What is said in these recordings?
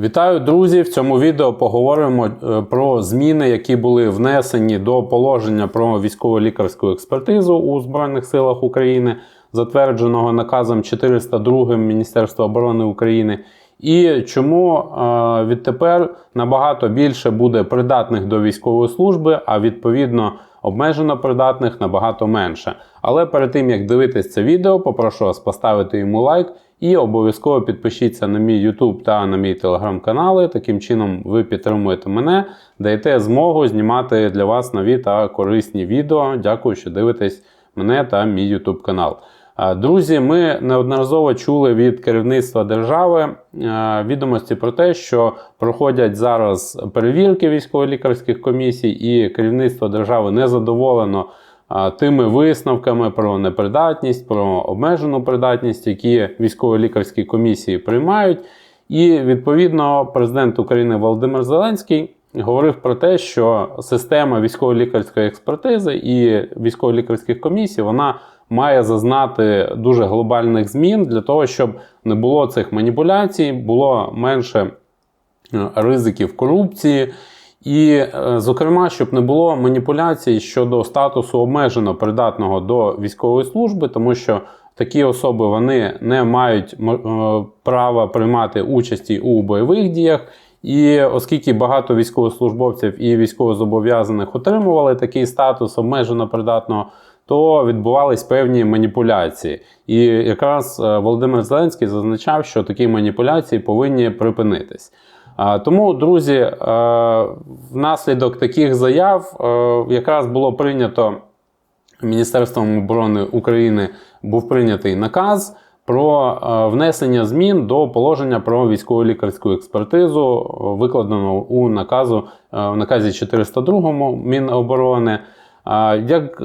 Вітаю, друзі! В цьому відео поговоримо е, про зміни, які були внесені до положення про військово-лікарську експертизу у Збройних силах України, затвердженого наказом 402 Міністерства оборони України. І чому е, відтепер набагато більше буде придатних до військової служби, а відповідно обмежено придатних набагато менше. Але перед тим як дивитись це відео, попрошу вас поставити йому лайк і обов'язково підпишіться на мій YouTube та на мій телеграм-канали. Таким чином ви підтримуєте мене, даєте змогу знімати для вас нові та корисні відео. Дякую, що дивитесь мене та мій YouTube канал. Друзі, ми неодноразово чули від керівництва держави е, відомості про те, що проходять зараз перевірки військово-лікарських комісій, і керівництво держави не задоволено тими висновками про непридатність, про обмежену придатність, які військово-лікарські комісії приймають. І відповідно президент України Володимир Зеленський говорив про те, що система військово-лікарської експертизи і військово-лікарських комісій вона має зазнати дуже глобальних змін для того, щоб не було цих маніпуляцій, було менше е, ризиків корупції. І, е, зокрема, щоб не було маніпуляцій щодо статусу обмежено придатного до військової служби, тому що такі особи вони не мають е, права приймати участі у бойових діях. І оскільки багато військовослужбовців і військовозобов'язаних отримували такий статус обмежено придатного, то відбувались певні маніпуляції. І якраз е, Володимир Зеленський зазначав, що такі маніпуляції повинні припинитись. Тому, друзі, е, внаслідок таких заяв е, якраз було прийнято Міністерством оборони України був прийнятий наказ про е, внесення змін до положення про військово-лікарську експертизу, викладеного у наказу в наказі 402 Міноборони. Як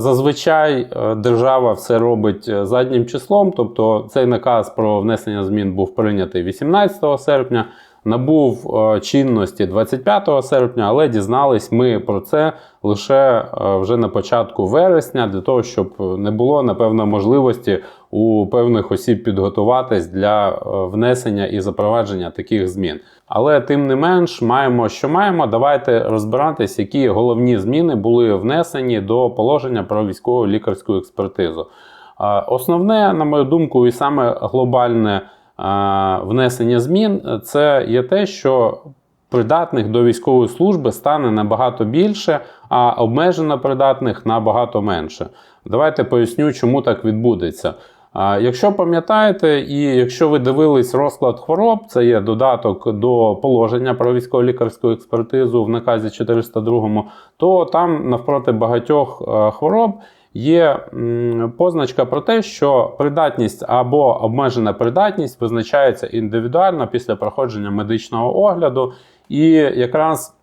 зазвичай держава все робить заднім числом, тобто цей наказ про внесення змін був прийнятий 18 серпня, набув е, чинності 25 серпня, але дізнались ми про це лише е, вже на початку вересня, для того, щоб не було напевно можливості у певних осіб підготуватись для е, внесення і запровадження таких змін. Але тим не менш, маємо, що маємо. Давайте розбиратись, які головні зміни були внесені до положення про військово лікарську експертизу. Основне, на мою думку, і саме глобальне внесення змін це є те, що придатних до військової служби стане набагато більше, а обмежено придатних набагато менше. Давайте поясню, чому так відбудеться. Якщо пам'ятаєте, і якщо ви дивились розклад хвороб, це є додаток до положення про військово-лікарську експертизу в наказі 402, то там навпроти багатьох е, хвороб є позначка про те, що придатність або обмежена придатність визначається індивідуально після проходження медичного огляду. І якраз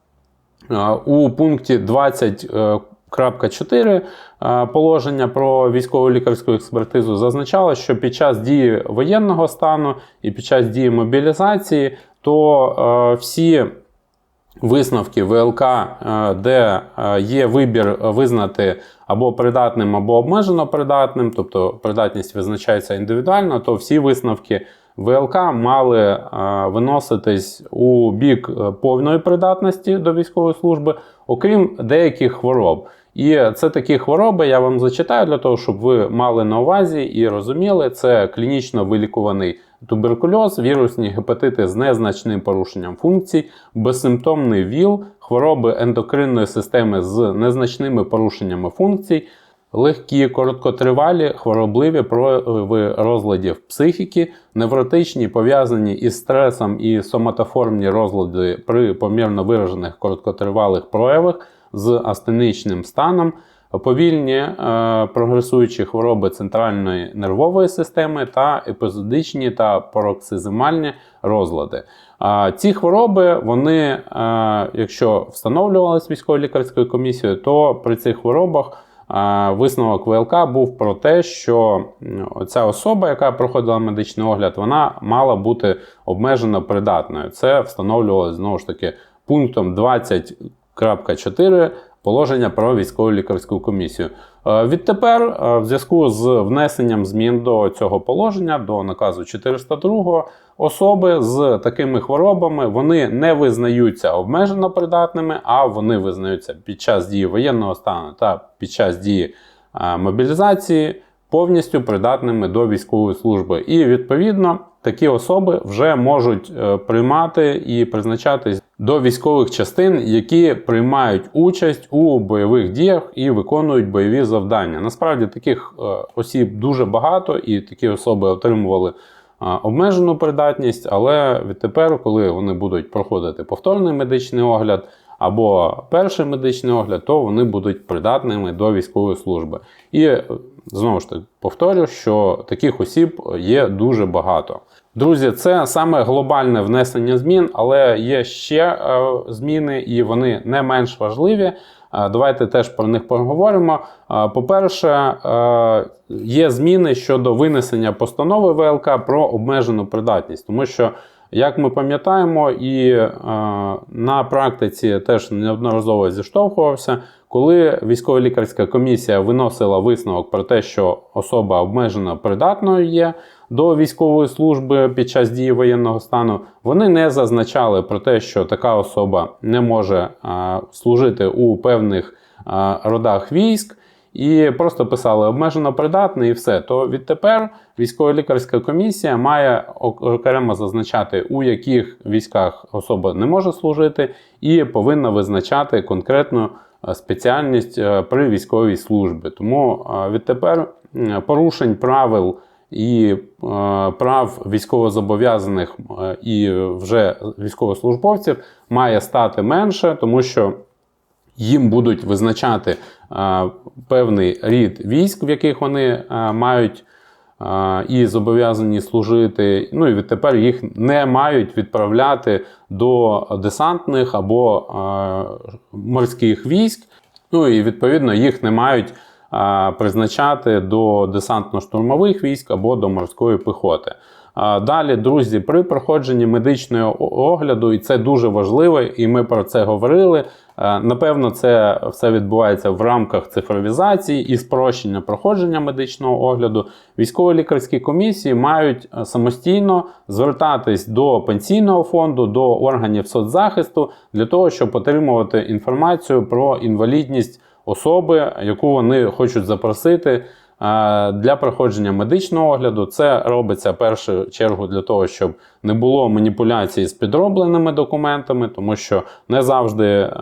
е, у пункті 20 е, Крапка 4 е, положення про військово лікарську експертизу зазначало, що під час дії воєнного стану і під час дії мобілізації, то всі висновки ВЛК, е, де е, є вибір визнати або придатним, або обмежено придатним, тобто придатність визначається індивідуально, то всі висновки ВЛК мали е, виноситись у бік повної придатності до військової служби, окрім деяких хвороб. І це такі хвороби, я вам зачитаю для того, щоб ви мали на увазі і розуміли, це клінічно вилікуваний туберкульоз, вірусні гепатити з незначним порушенням функцій, безсимптомний ВІЛ, хвороби ендокринної системи з незначними порушеннями функцій, легкі, короткотривалі, хворобливі прояви розладів психіки, невротичні, пов'язані із стресом і соматоформні розлади при помірно виражених короткотривалих проявах з астеничним станом, повільні е, прогресуючі хвороби центральної нервової системи та епізодичні та пароксизмальні розлади. А ці хвороби, вони, е, якщо встановлювалися військово-лікарською комісією, то при цих хворобах е, висновок ВЛК був про те, що ця особа, яка проходила медичний огляд, вона мала бути обмежено придатною. Це встановлювалося знову ж таки пунктом 20.4 положення про військову лікарську комісію. Е, Відтепер, е, в зв'язку з внесенням змін до цього положення, до наказу 402, особи з такими хворобами вони не визнаються обмежено придатними, а вони визнаються під час дії воєнного стану та під час дії е, мобілізації повністю придатними до військової служби. І відповідно такі особи вже можуть е, приймати і призначатись до військових частин, які приймають участь у бойових діях і виконують бойові завдання. Насправді таких е, осіб дуже багато, і такі особи отримували. е, Обмежену придатність, але відтепер, коли вони будуть проходити повторний медичний огляд або перший медичний огляд, то вони будуть придатними до військової служби. І знову ж таки повторю, що таких осіб є дуже багато. Друзі, це саме глобальне внесення змін, але є ще е, зміни, і вони не менш важливі. Е, Давайте теж про них поговоримо. Е, По-перше, є зміни щодо винесення постанови ВЛК про обмежену придатність, тому що, як ми пам'ятаємо, і е, на практиці теж неодноразово зіштовхувався, коли військово-лікарська комісія виносила висновок про те, що особа обмежено придатною є до військової служби під час дії воєнного стану, вони не зазначали про те, що така особа не може а, служити у певних а, родах військ. І просто писали обмежено придатний і все. То відтепер військово-лікарська комісія має окремо зазначати, у яких військах особа не може служити, і повинна визначати конкретну е, спеціальність е, при військовій службі. Тому е, відтепер порушень правил і е, прав військовозобов'язаних е, і вже військовослужбовців має стати менше, тому що їм будуть визначати певний рід військ, в яких вони мають і зобов'язані служити. Ну і відтепер їх не мають відправляти до десантних або морських військ. Ну і відповідно їх не мають призначати до десантно-штурмових військ або до морської піхоти. Далі, друзі, при проходженні медичного огляду, і це дуже важливо, і ми про це говорили. Е, Напевно, це все відбувається в рамках цифровізації і спрощення проходження медичного огляду. Військово-лікарські комісії мають е, самостійно звертатись до пенсійного фонду, до органів соцзахисту для того, щоб отримувати інформацію про інвалідність особи, яку вони хочуть запросити. Для проходження медичного огляду це робиться в першу чергу для того, щоб не було маніпуляцій з підробленими документами, тому що не завжди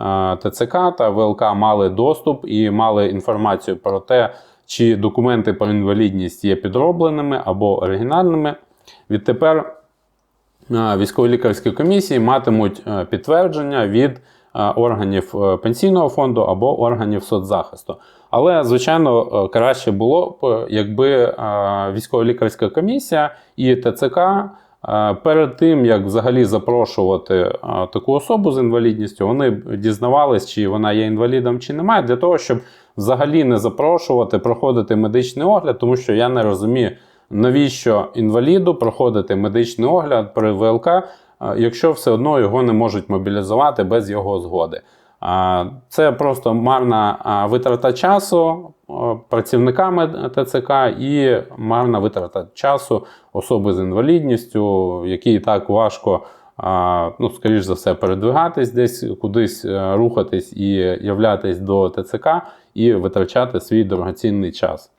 ТЦК та ВЛК мали доступ і мали інформацію про те, чи документи про інвалідність є підробленими або оригінальними. Відтепер військово-лікарські комісії матимуть підтвердження від органів е, пенсійного фонду або органів соцзахисту. Але, звичайно, е, краще було б, якби е, військово-лікарська комісія і ТЦК е, перед тим, як взагалі запрошувати таку особу з інвалідністю, вони б дізнавались, чи вона є інвалідом, чи немає, для того, щоб взагалі не запрошувати, проходити медичний огляд, тому що я не розумію, навіщо інваліду проходити медичний огляд при ВЛК, якщо все одно його не можуть мобілізувати без його згоди. Це просто марна витрата часу працівниками ТЦК і марна витрата часу особи з інвалідністю, якій так важко, ну, скоріш за все, передвигатись десь кудись, е, рухатись і являтись до ТЦК і витрачати свій дорогоцінний час.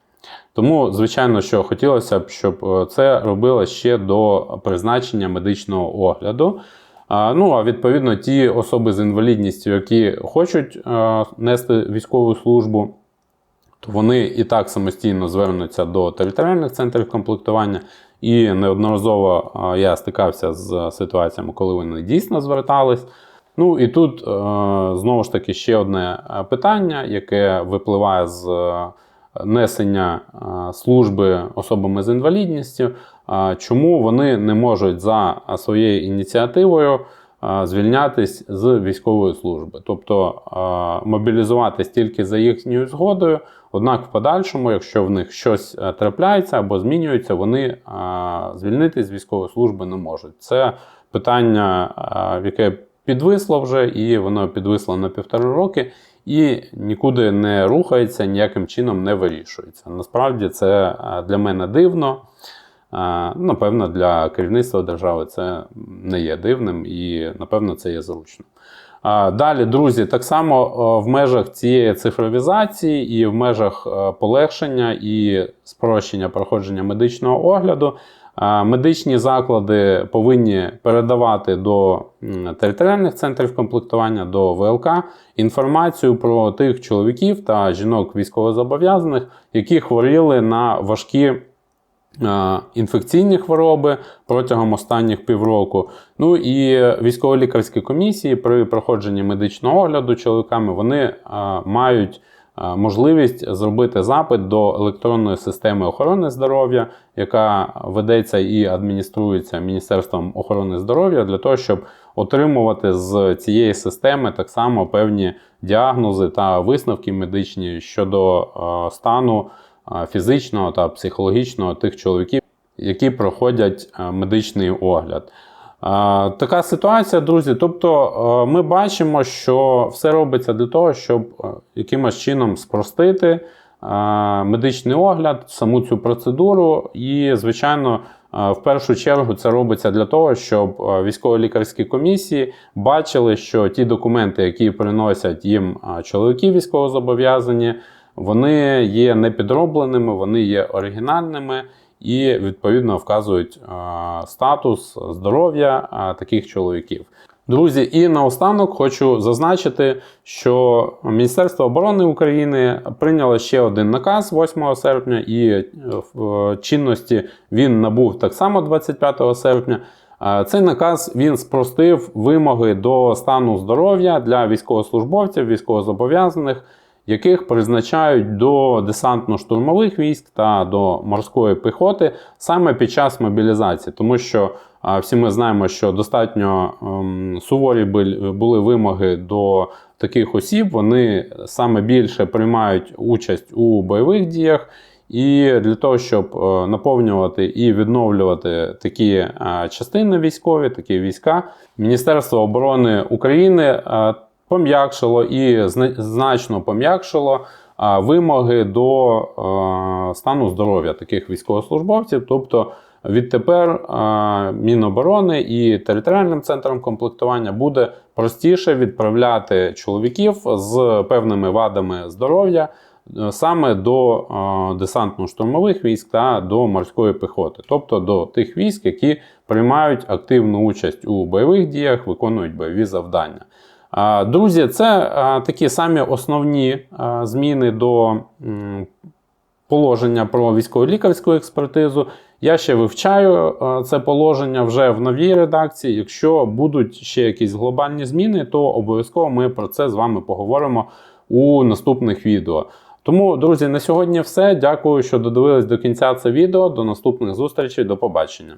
Тому, звичайно, що хотілося б, щоб е, це робило ще до призначення медичного огляду. Ну, а відповідно, ті особи з інвалідністю, які хочуть нести військову службу, то вони і так самостійно звернуться до територіальних центрів комплектування. І неодноразово я стикався з ситуаціями, коли вони дійсно звертались. Ну і тут знову ж таки ще одне питання, яке випливає з несення служби особами з інвалідністю. Чому вони не можуть за своєю ініціативою звільнятись з військової служби, тобто мобілізуватись тільки за їхньою згодою. Однак, в подальшому, якщо в них щось е, трапляється або змінюється, вони звільнитись з військової служби не можуть. Це питання, яке підвисло вже, і воно підвисло на півтора роки і нікуди не рухається, ніяким чином не вирішується. Насправді це е, для мене дивно. Е, Напевно, для керівництва держави це не є дивним і, напевно, це є зручно. Далі, друзі, так само е, в межах цієї цифровізації і в межах е, полегшення і спрощення проходження медичного огляду. е, Медичні заклади повинні передавати до територіальних центрів комплектування, до ВЛК інформацію про тих чоловіків та жінок військовозобов'язаних, які хворіли на важкі е, інфекційні хвороби протягом останніх півроку. Ну і військово-лікарські комісії при проходженні медичного огляду чоловіками вони е, мають е, можливість зробити запит до електронної системи охорони здоров'я, яка ведеться і адмініструється Міністерством охорони здоров'я, для того, щоб отримувати з цієї системи так само певні діагнози та висновки медичні щодо е, стану е, фізичного та психологічного тих чоловіків, які проходять е, медичний огляд. Е, Така ситуація, друзі. Тобто, е, ми бачимо, що все робиться для того, щоб якимось чином спростити медичний огляд, саму цю процедуру. І, звичайно, в першу чергу це робиться для того, щоб військово-лікарські комісії бачили, що ті документи, які приносять їм чоловіки військовозобов'язані, вони є непідробленими, вони є оригінальними і відповідно вказують е, статус здоров'я е, таких чоловіків. Друзі, і наостанок хочу зазначити, що Міністерство оборони України прийняло ще один наказ 8 серпня, і е, в чинності він набув так само 25 серпня. Цей наказ він спростив вимоги до стану здоров'я для військовослужбовців, військовозобов'язаних, яких призначають до десантно-штурмових військ та до морської піхоти саме під час мобілізації, тому що всі ми знаємо, що достатньо ем, суворі були вимоги до таких осіб. Вони саме більше приймають участь у бойових діях. І для того, щоб е, наповнювати і відновлювати такі е, частини військові, такі війська, Міністерство оборони України е, пом'якшило і значно пом'якшило вимоги до стану здоров'я таких військовослужбовців. Тобто відтепер Міноборони і територіальним центром комплектування буде простіше відправляти чоловіків з певними вадами здоров'я е, саме до десантно-штурмових військ та до морської піхоти, тобто до тих військ, які приймають активну участь у бойових діях, виконують бойові завдання. Друзі, це такі самі основні зміни до положення про військово-лікарську експертизу. Я ще вивчаю це положення вже в новій редакції. Якщо будуть ще якісь глобальні зміни, то обов'язково ми про це з вами поговоримо у наступних відео. Тому, друзі, на сьогодні все. Дякую, що додивились до кінця це відео. До наступних зустрічей. До побачення.